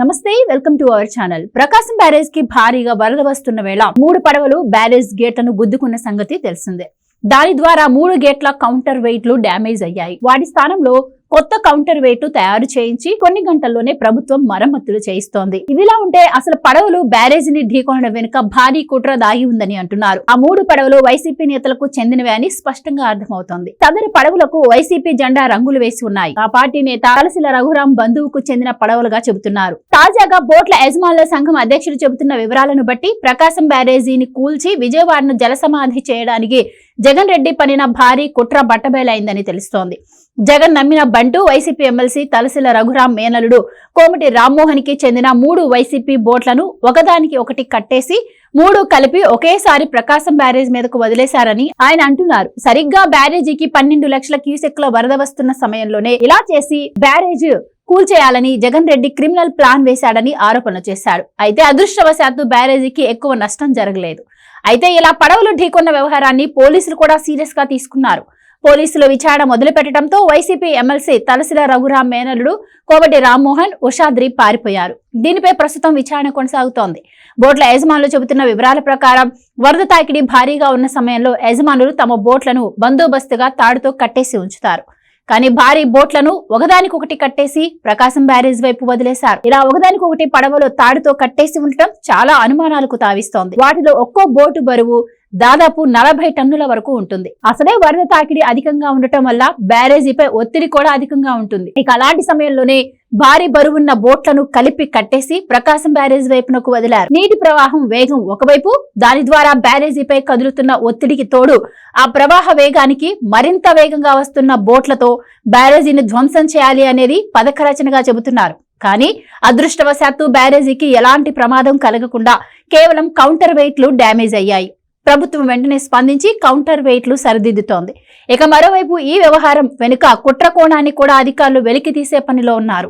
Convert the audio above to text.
నమస్తే welcome to our channel. Prakasam బ్యారేజ్కి భారీగా వరద వస్తున్న వేళ మూడు పడవలు బ్యారేజ్ గేట్లను గుద్దుకున్న సంగతి తెలిసిందే. దాని ద్వారా మూడు గేట్ల కౌంటర్ వెయిట్లు డ్యామేజ్ అయ్యాయి. వాటి స్థానంలో కొత్త కౌంటర్ వేటు తయారు చేయించి కొన్ని గంటల్లోనే ప్రభుత్వం మరమ్మతులు చేయిస్తోంది. ఇదిలా ఉంటే అసలు పడవలు బ్యారేజీని ఢీకొనడం వెనుక భారీ కుట్ర దాగి ఉందని అంటున్నారు. ఆ మూడు పడవలు వైసీపీ నేతలకు చెందినవే అని స్పష్టంగా అర్థమవుతోంది. సదరు పడవలకు వైసీపీ జెండా రంగులు వేసి ఉన్నాయి. ఆ పార్టీ నేత కలసిల రఘురాం బంధువుకు చెందిన పడవలుగా చెబుతున్నారు. తాజాగా బోట్ల యజమానుల సంఘం అధ్యక్షుడు చెబుతున్న వివరాలను బట్టి ప్రకాశం బ్యారేజీని కూల్చి విజయవాడను జలసమాధి చేయడానికి జగన్ రెడ్డి పనిన భారీ కుట్ర బట్టబయలైందని తెలుస్తోంది. జగన్ నమ్మిన బంటూ వైసీపీ ఎమ్మెల్సీ తలసిల రఘురాం మేనలుడు కోమటి రామ్మోహన్కి చెందిన మూడు వైసీపీ బోట్లను ఒకదానికి ఒకటి కట్టేసి మూడు కలిపి ఒకేసారి ప్రకాశం బ్యారేజ్ మీదకు వదిలేశారని ఆయన అంటున్నారు. సరిగ్గా బ్యారేజీకి పన్నెండు లక్షల క్యూసెక్ల వరద వస్తున్న సమయంలోనే ఇలా చేసి బ్యారేజ్ కూల్చేయాలని జగన్ రెడ్డి క్రిమినల్ ప్లాన్ వేశాడని ఆరోపణలు చేశాడు అయితే అదృష్టవశాత్తు బ్యారేజీకి ఎక్కువ నష్టం జరగలేదు. అయితే ఇలా పడవలు ఢీకొన్న వ్యవహారాన్ని పోలీసులు కూడా సీరియస్గా తీసుకున్నారు. పోలీసులు విచారణ మొదలుపెట్టడంతో వైసీపీ ఎమ్మెల్సీ తలసిల రఘురాం మేనలుడు కోవటి రామ్మోహన్ ఉషాద్రి పారిపోయారు. దీనిపై ప్రస్తుతం విచారణ కొనసాగుతోంది. బోట్ల యజమానులు చెబుతున్న వివరాల ప్రకారం వరద తాకిడి భారీగా ఉన్న సమయంలో యజమానులు తమ బోట్లను బందోబస్తుగా తాడుతో కట్టేసి ఉంచుతారు. కానీ భారీ బోట్లను ఒకదానికొకటి కట్టేసి ప్రకాశం బ్యారేజ్ వైపు వదిలేశారు. ఇలా ఒకదానికొకటి పడవలో తాడుతో కట్టేసి ఉండటం చాలా అనుమానాలకు తావిస్తోంది. వాటిలో ఒక్కో బోటు బరువు దాదాపు నలభై టన్నుల వరకు ఉంటుంది. అసలే వరద తాకిడి అధికంగా ఉండటం వల్ల బ్యారేజీపై ఒత్తిడి కూడా అధికంగా ఉంటుంది. ఇక అలాంటి సమయంలోనే భారీ బరువున్న బోట్లను కలిపి కట్టేసి ప్రకాశం బ్యారేజ్ వైపునకు వదిలారు. నీటి ప్రవాహం వేగం ఒకవైపు దాని ద్వారా బ్యారేజీపై కదులుతున్న ఒత్తిడికి తోడు ఆ ప్రవాహ వేగానికి మరింత వేగంగా వస్తున్న బోట్లతో బ్యారేజీని ధ్వంసం చేయాలి అనేది పథక రచనగా చెబుతున్నారు. కానీ అదృష్టవశాత్తు బ్యారేజీకి ఎలాంటి ప్రమాదం కలగకుండా కేవలం కౌంటర్ వెయిట్లు డ్యామేజ్ అయ్యాయి. ప్రభుత్వం వెంటనే స్పందించి కౌంటర్ వెయిట్లు సరిదిద్దుతోంది. ఇక మరోవైపు ఈ వ్యవహారం వెనుక కుట్ర కోణాన్ని కూడా అధికారులు వెలికి తీసే పనిలో ఉన్నారు.